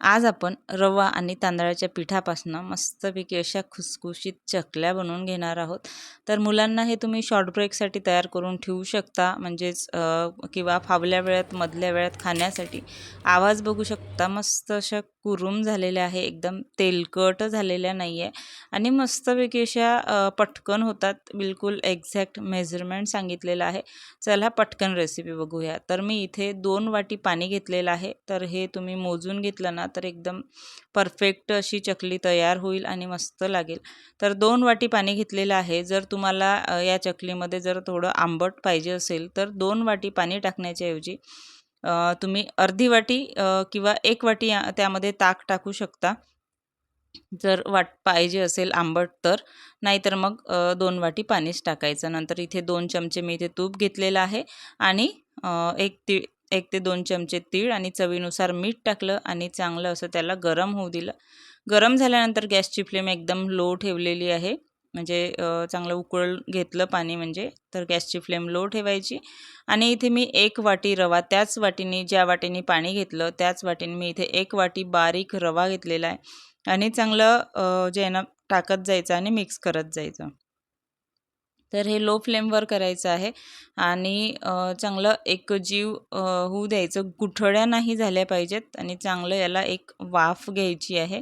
आज आपण रवा आणि तांदळाच्या पिठापासून मस्तपैकी अशा खुसखुशीत चकल्या बनवून घेणार आहोत. तर मुलांना हे तुम्ही शॉर्ट ब्रेकसाठी तयार करून ठेवू शकता म्हणजेच किंवा फावल्या वेळात मधल्या वेळात खाण्यासाठी. आवाज बघू शकता मस्त अशा कुरुम झालेल्या आहे एकदम तेलकट झालेल्या नाही आहे आणि मस्तपैकी अशा पटकन होतात बिलकुल एक्झॅक्ट मेजरमेंट सांगितलेलं आहे. चला पटकन रेसिपी बघूया. तर मी इथे दोन वाटी पाणी घेतलेलं आहे. तर हे तुम्ही मोजून घेतलं ना तर एकदम परफेक्ट अशी चकली तयार होईल आणि मस्त लागेल. तर दोन वाटी पाणी घेतलेलं आहे. जर तुम्हाला या चकलीमध्ये जर थोडं आंबट पाहिजे असेल तर दोन वाटी पाणी टाकण्याच्याऐवजी तुम्ही अर्धी वाटी किंवा एक वाटी त्यामध्ये ताक टाकू शकता. जर वाट पाहिजे असेल आंबट तर. नाहीतर मग दोन वाटी पाणीच टाकायचं. नंतर इथे दोन चमचे मी इथे तूप घेतलेलं आहे. आणि एक ती एक ते दोन चमचे तीळ आणि चवीनुसार मीठ टाकलं आणि चांगलं असं त्याला गरम होऊ दिलं. गरम झाल्यानंतर गॅसची फ्लेम एकदम लो ठेवलेली आहे. म्हणजे चांगलं उकळ घेतलं पाणी म्हणजे तर गॅसची फ्लेम लो ठेवायची. आणि इथे मी एक वाटी रवा त्याच वाटीने ज्या वाटीने पाणी घेतलं त्याच वाटीने मी इथे एक वाटी बारीक रवा घेतलेला आहे. आणि चांगलं जे आहे ना टाकत जायचं आणि मिक्स करत जायचं. तर हे लो फ्लेमवर करायचं आहे. आणि चांगलं एक जीव होऊ द्यायचं. गुठळ्या नाही झाल्या पाहिजेत आणि चांगलं याला एक वाफ घ्यायची आहे.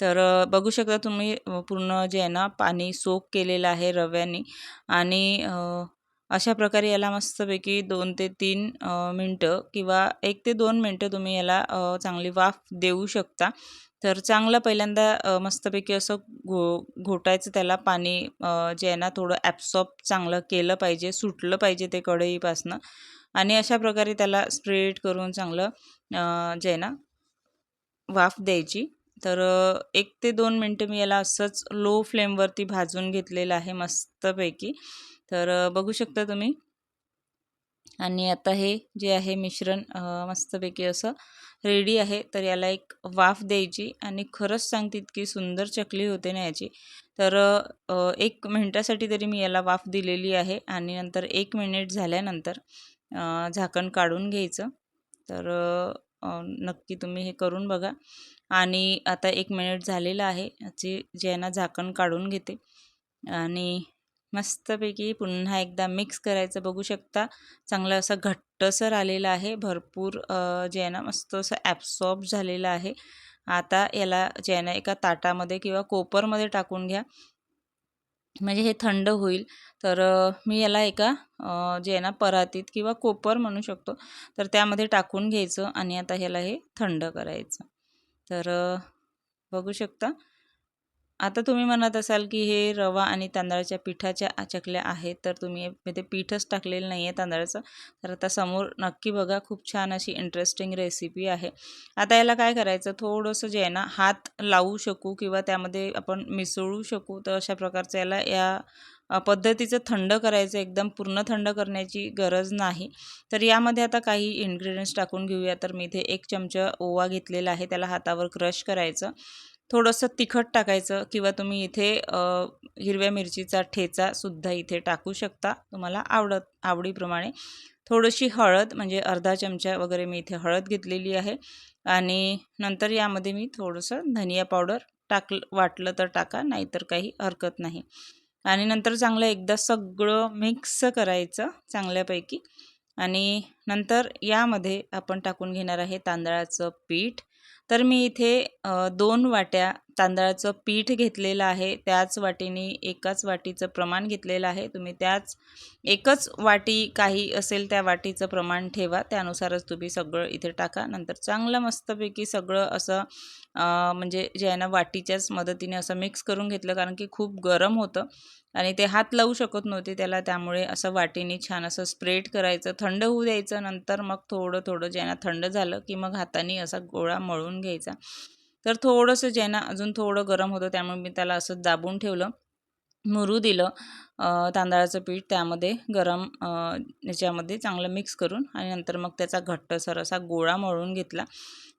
तर बघू शकता तुम्ही पूर्ण जे आहे ना पाणी सोक केलेलं आहे रव्याने. आणि अशा प्रकारे याला मस्तपैकी दोन ते तीन मिनटं किंवा एक ते दोन मिनटं तुम्ही याला चांगली वाफ देऊ शकता. तर चांगलं पहिल्यांदा मस्तपैकी असं घो घोटायचं त्याला पाणी जे आहे ना थोडं ॲप्सॉप चांगलं केलं पाहिजे सुटलं पाहिजे ते कढईपासनं. आणि अशा प्रकारे त्याला स्प्रेड करून चांगलं जे आहे ना वाफ द्यायची. तर एक ते दोन मिनटं मी याला असंच लो फ्लेमवरती भाजून घेतलेलं आहे मस्तपैकी. तर बघू शकता तुम्ही. आणि आता हे जे आहे मिश्रण मस्तपैकी असं रेडी आहे. तर याला एक वाफ द्यायची आणि खरंच सांगते इतकी सुंदर चकली होते ना याची. तर एक मिनटासाठी तरी मी याला वाफ दिलेली आहे आणि नंतर एक मिनिट झाल्यानंतर झाकण काढून घ्यायचं. तर नक्की तुम्ही हे करून बघा. आणि आता एक मिनिट झालेलं आहे याची जे आहे ना झाकण काढून घेते. आणि मस्तपैकी पुन्हा एकदा मिक्स करायचं. बघू शकता चांगलं असं घट्टसर आलेलं आहे. भरपूर जे आहे ना मस्त असं ॲब्सॉर्ब झालेलं आहे. आता याला जे आहे ना एका ताटामध्ये किंवा कोपरमध्ये टाकून घ्या. म्हणजे हे थंड होईल. तर मी याला एका जे आहे ना परातीत किंवा कोपर म्हणू शकतो. तर त्यामध्ये टाकून घ्यायचं आणि आता ह्याला हे थंड करायचं. तर बघू शकता. आता तुम्ही म्हणत असाल की हे रवा आणि तांदळाच्या पिठाच्या चकल्या आहेत तर तुम्ही ते पीठच टाकलेलं नाही आहे तांदळाचं. तर आता समोर नक्की बघा खूप छान अशी इंटरेस्टिंग रेसिपी आहे. आता याला काय करायचं? थोडंसं जे आहे ना हात लावू शकू किंवा त्यामध्ये आपण मिसळू शकू तर अशा प्रकारचं याला या पद्धतीचं थंड करायचं एकदम पूर्ण थंड करण्याची गरज नाही. तर यामध्ये आता काही इन्ग्रेडियंट्स टाकून घेऊया. तर मी इथे एक चमचा ओवा घेतलेला आहे त्याला हातावर क्रश करायचं. थोडंसं तिखट टाकायचं किंवा तुम्ही इथे हिरव्या मिरचीचा ठेचासुद्धा इथे टाकू शकता. तुम्हाला आवडत आवडीप्रमाणे. थोडीशी हळद म्हणजे अर्धा चमचा वगैरे मी इथे हळद घेतलेली आहे. आणि नंतर यामध्ये मी थोडंसं धनिया पावडर टाक वाटलं तर टाका नाहीतर काही हरकत नाही. आणि नंतर चांगलं एकदा सगळं मिक्स करायचं चांगल्यापैकी. आणि नंतर यामध्ये आपण टाकून घेणार आहे तांदळाचं पीठ. तर मी इथे दोन वाट्या तांदळाचं पीठ घेतलेलं आहे त्याच वाटीने एकाच वाटीचं प्रमाण घेतलेलं आहे. तुम्ही त्याच एकच वाटी काही असेल त्या वाटीचं प्रमाण ठेवा. त्यानुसारच तुम्ही सगळं इथे टाका. नंतर चांगलं मस्तपैकी सगळं असं म्हणजे जे आहे ना वाटीच्याच मदतीने असं मिक्स करून घेतलं कारण की खूप गरम होतं आणि ते हात लावू शकत नव्हते त्याला. त्यामुळे असं वाटीने छान असं स्प्रेड करायचं. थंड होऊ द्यायचं. नंतर मग थोडं थोडं ज्यांना थंड झालं की मग हाताने असा गोळा मळून घ्यायचा. तर थोडंसं जे ना अजून थोडं गरम होतं त्यामुळे मी त्याला असं दाबून ठेवलं. मुरू दिलं तांदळाचं पीठ त्यामध्ये गरम याच्यामध्ये चांगलं मिक्स करून आणि नंतर मग त्याचा घट्टसर असा गोळा मळून घेतला.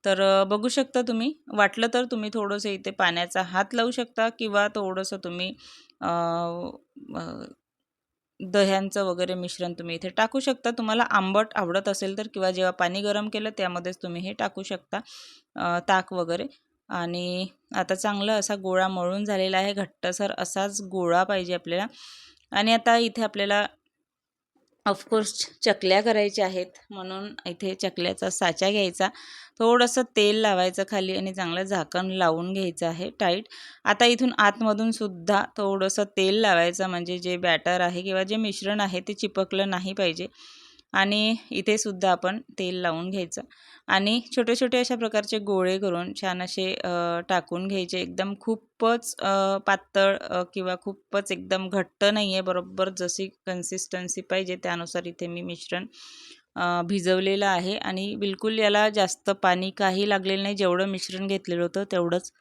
तर बघू शकता तुम्ही वाटलं तर तुम्ही थोडंसं इथे पाण्याचा हात लावू शकता किंवा थोडंसं तुम्ही दह्यांचं वगैरे मिश्रण तुम्ही इथे टाकू शकता. तुम्हाला आंबट आवडत असेल तर किंवा जेव्हा पाणी गरम केलं त्यामध्येच तुम्ही हे टाकू शकता. ताक वगैरे. आणि आता चांगलं असा गोळा मळून झालेला आहे. घट्टसर असाच गोळा पाहिजे आपल्याला. आणि आता इथे आपल्याला ऑफकोर्स चकल्या करायच्या आहेत. म्हणून इथे चकल्याचा साचा घ्यायचा. थोडंसं तेल लावायचं खाली आणि चांगलं झाकण लावून घ्यायचं आहे टाईट आता इथून आतमधून सुद्धा थोडंसं तेल लावायचं. म्हणजे जे बॅटर आहे किंवा जे मिश्रण आहे ते चिपकलं नाही पाहिजे. आणि इथेसुद्धा आपण तेल लावून घ्यायचं. आणि छोटे छोटे अशा प्रकारचे गोळे करून छान असे टाकून घ्यायचे. एकदम खूपच पातळ किंवा खूपच एकदम घट्ट नाही आहे बरोबर जशी कन्सिस्टन्सी पाहिजे त्यानुसार इथे मी मिश्रण भिजवलेलं आहे. आणि बिलकुल याला जास्त पाणी काही लागलेलं नाही. जेवढं मिश्रण घेतलेलं होतं तेवढंच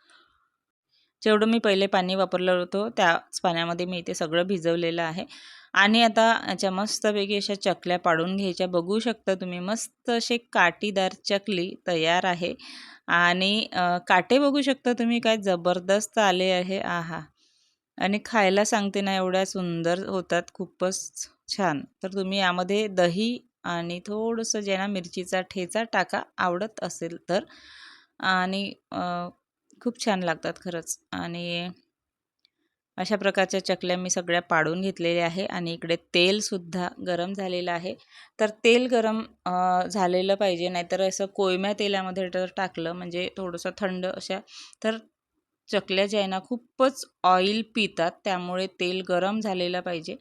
जेवढं मी पहिले पाणी वापरलं होतं त्याच पाण्यामध्ये मी इथे सगळं भिजवलेलं आहे. आणि आता याच्या मस्तपैकी अशा चकल्या पाडून घ्यायच्या. बघू शकता तुम्ही मस्त असे काटीदार चकली तयार आहे. आणि काटे बघू शकता तुम्ही काय जबरदस्त आले आहे. आहा. आणि खायला सांगते ना एवढ्या सुंदर होतात खूपच छान. तर तुम्ही यामध्ये दही आणि थोडंसं ज्यांना मिरचीचा ठेचा टाका आवडत असेल तर. आणि खूप छान लागतात खरंच. आणि अशा प्रकारच्या चकल्या मी सगळ्या पाडून घेतलेल्या आहे आणि इकडे तेलसुद्धा गरम झालेलं आहे. तर तेल गरम झालेलं पाहिजे नाहीतर असं कोयम्या तेलामध्ये जर टाकलं म्हणजे थोडंसं थंड अशा. तर चकल्या ज्या आहे ना खूपच ऑइल पितात त्यामुळे तेल गरम झालेलं पाहिजे.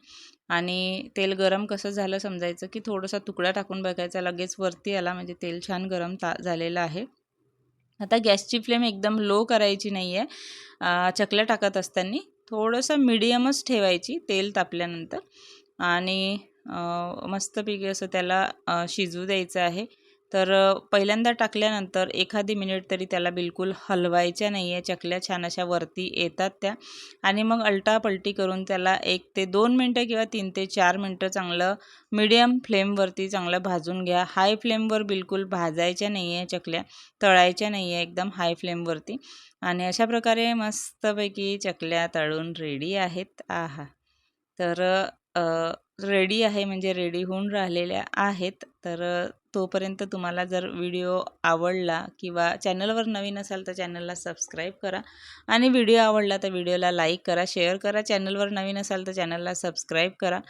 आणि तेल गरम कसं झालं समजायचं की थोडंसं तुकडा टाकून बघायचा लगेच वरती आला म्हणजे तेल छान गरम ता झालेलं आहे. आता गॅसची फ्लेम एकदम लो करायची नाही आहे चकल्या टाकत असताना थोडंसं मिडियमच ठेवायची तेल तापल्यानंतर. आणि मस्तपैकी असं त्याला शिजू द्यायचं आहे. तर पहिल्यांदा टाकल्यानंतर एखादी मिनिट तरी त्याला बिलकुल हलवायच्या नाही आहे चकल्या छान अशा वरती येतात त्या. आणि मग अल्टापलटी करून त्याला एक ते दोन मिनटं किंवा तीन ते चार मिनटं चांगलं मिडियम फ्लेमवरती चांगलं भाजून घ्या. हाय फ्लेमवर बिलकुल भाजायच्या नाही आहे चकल्या तळायच्या नाही आहे एकदम हाय फ्लेमवरती. आणि अशा प्रकारे मस्तपैकी चकल्या तळून रेडी आहेत. आहा. तर रेडी आहे म्हणजे रेडी होऊन राहिलेल्या आहेत. तर तोपर्यंत तुम्हाला जर व्हिडिओ आवडला किंवा चॅनलवर नवीन असाल तर चॅनलला सबस्क्राईब करा आणि व्हिडिओ आवडला तर व्हिडिओला लाईक करा शेअर करा. चॅनलवर नवीन असाल तर चॅनलला सबस्क्राईब करा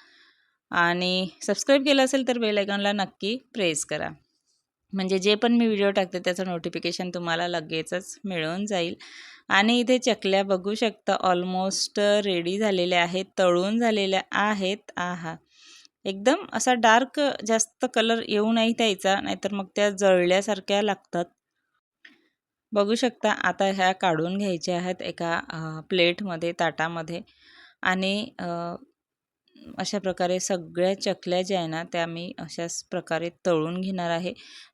आणि सबस्क्राईब केलं असेल तर बेलायकॉनला नक्की प्रेस करा. म्हणजे जे पण मी व्हिडिओ टाकते त्याचं नोटिफिकेशन तुम्हाला लगेचच मिळून जाईल. आणि इथे चकल्या बघू शकता ऑलमोस्ट रेडी झालेल्या आहेत तळून झालेल्या आहेत. आहा. एकदम असा डार्क जास्त कलर येऊ नाही द्यायचा नाहीतर मग त्या जळल्यासारख्या लागतात. बघू शकता आता ह्या काढून घ्यायच्या आहेत एका प्लेटमध्ये ताटामध्ये. आणि अशा प्रकारे सगळ्या चकल्या ज्या आहे ना त्या मी अशाच प्रकारे तळून घेणार आहे.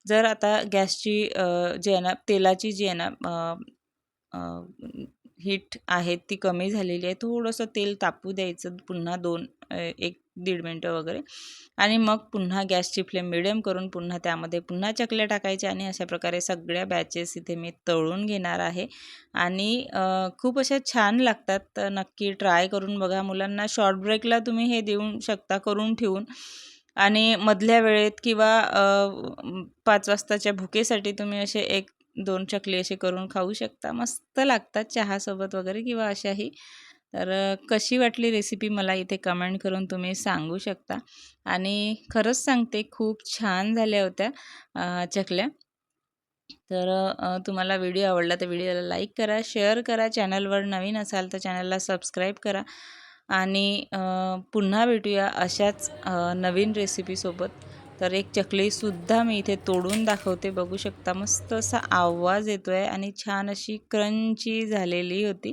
जर आता गॅसची जी आहे ना तेलाची जी आहे ना हीट आहे ती कमी झालेली आहे. थोडंसं तेल तापू द्यायचं पुन्हा दोन एक दीड मिनटं वगैरे. आणि मग पुन्हा गॅसची फ्लेम मिडियम करून पुन्हा त्यामध्ये पुन्हा चकल्या टाकायच्या आणि अशा प्रकारे सगळ्या बॅचेस इथे मी तळून घेणार आहे. आणि खूप अशा छान लागतात. तर नक्की ट्राय करून बघा. मुलांना शॉर्ट ब्रेकला तुम्ही हे देऊ शकता करून ठेवून. आणि मधल्या वेळेत किंवा पाच वाजताच्या भुकेसाठी तुम्ही असे एक दोन चकली असे करून खाऊ शकता. मस्त लागतात चहासोबत वगैरे किंवा अशाही. तर कशी वाटली रेसिपी मला इथे कमेंट करून तुम्ही सांगू शकता. आणि खरंच सांगते खूप छान झाल्या होत्या चकल्या. तर तुम्हाला व्हिडिओ आवडला तर व्हिडिओला लाईक करा शेअर करा. चॅनलवर नवीन असाल तर चॅनलला सबस्क्राईब करा. आणि पुन्हा भेटूया अशाच नवीन रेसिपीसोबत तर एक चकलीसुद्धा मी इथे तोडून दाखवते. बघू शकता मस्त असा आवाज येतो आहे आणि छान अशी क्रंची झालेली होती.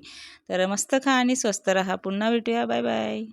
तर मस्त खा आणि स्वस्त रहा. पुन्हा भेटूया. Bye bye.